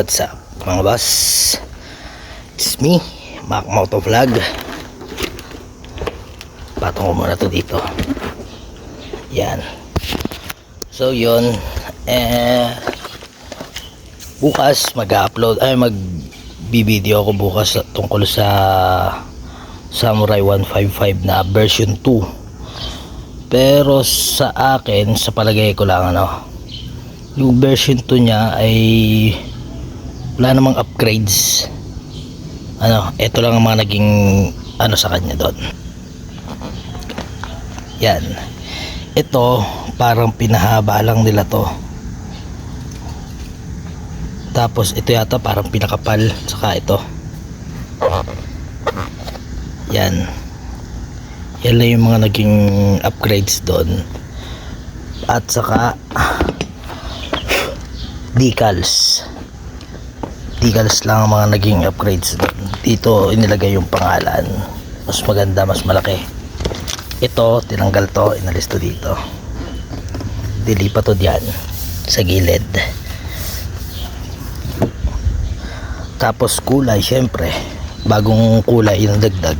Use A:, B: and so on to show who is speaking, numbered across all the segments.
A: What's up mga boss? It's me, Mac Moto Vlog. Patong ko muna to dito. Yan. So, yun. Eh, bukas mag-upload, ay mag-video ako bukas tungkol sa Samurai 155 na version 2. Pero sa akin, sa palagay ko lang ano, yung version 2 niya ay wala namang upgrades. Ano, ito lang ang mga naging ano sa kanya doon. Yan. Ito parang pinahaba lang nila to. Tapos ito yata parang pinakapal saka ito. Yan. Yan lang yung mga naging upgrades doon. At saka decals decals lang ang mga naging upgrades. Dito inilagay yung pangalan. Mas maganda mas malaki. Ito tinanggal to inalis to dito. Dilipat to diyan sa gilid. Tapos kulay syempre bagong kulay yung dagdag.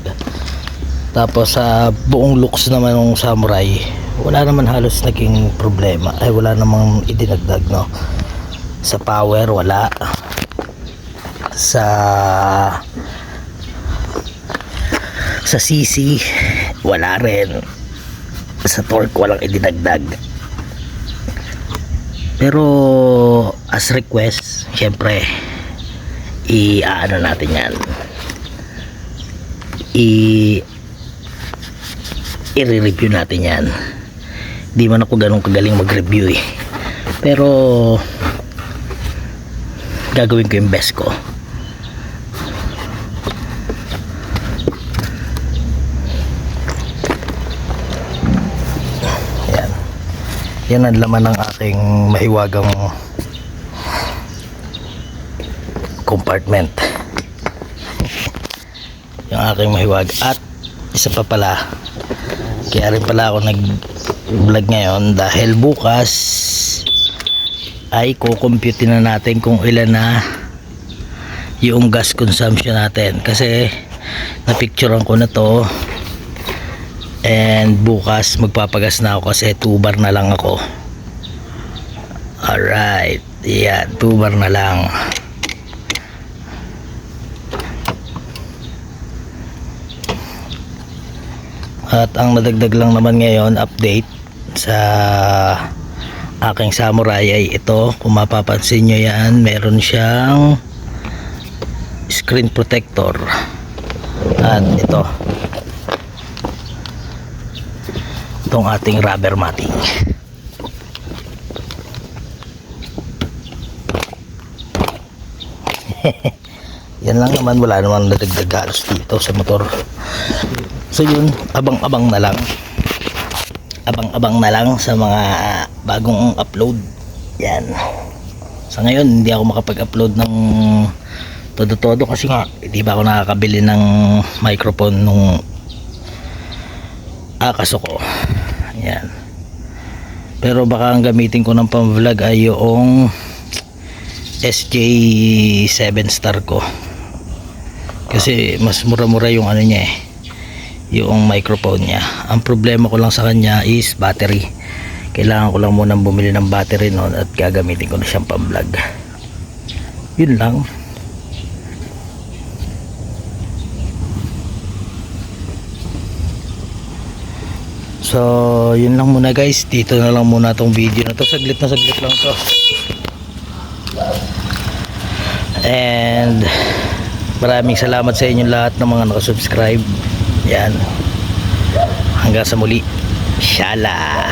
A: Tapos sa buong looks naman ng samurai wala naman halos naging problema. Ay wala namang idinagdag no? Sa power wala sa sa CC wala rin. Sa torque walang idinagdag. Pero as request syempre i-ano natin yan. I i-review natin yan. Di man ako ganun kagaling mag-review eh. Pero gagawin ko yung best ko yan ang laman ng aking mahiwagang compartment. Yung aking mahiwag. At isa pa pala kaya rin pala ako nag vlog ngayon dahil bukas ay kukompute na natin kung ilan na yung gas consumption natin. Kasi napicturean ko na to and bukas magpapagas na ako kasi 2 bar na lang ako. Alright. Yan 2 bar na lang. At ang nadagdag lang naman ngayon update sa aking samurai ay ito. Kung mapapansin nyo yan meron siyang screen protector. At ito itong ating rubber matting. Yan lang naman wala naman nadagdag halos dito sa motor. So yun abang-abang na lang. Abang-abang na lang sa mga bagong upload. Yan. Sa ngayon hindi ako makapag-upload ng todo-todo kasi nga hindi ba ako nakakabili ng microphone nung akaso ko yan. Pero baka ang gamitin ko ng pang vlog ay yung SJ7 star ko. Kasi mas mura-mura yung ano niya eh. Yung microphone niya. Ang problema ko lang sa kanya is battery. Kailangan ko lang munang bumili ng battery noon at gagamitin ko na siyang pang vlog yun lang so yun lang muna guys. Dito na lang muna tong video na to. Saglit na saglit lang to. And maraming salamat sa inyo lahat ng mga nakasubscribe. Yan. Hanggang sa muli. Shala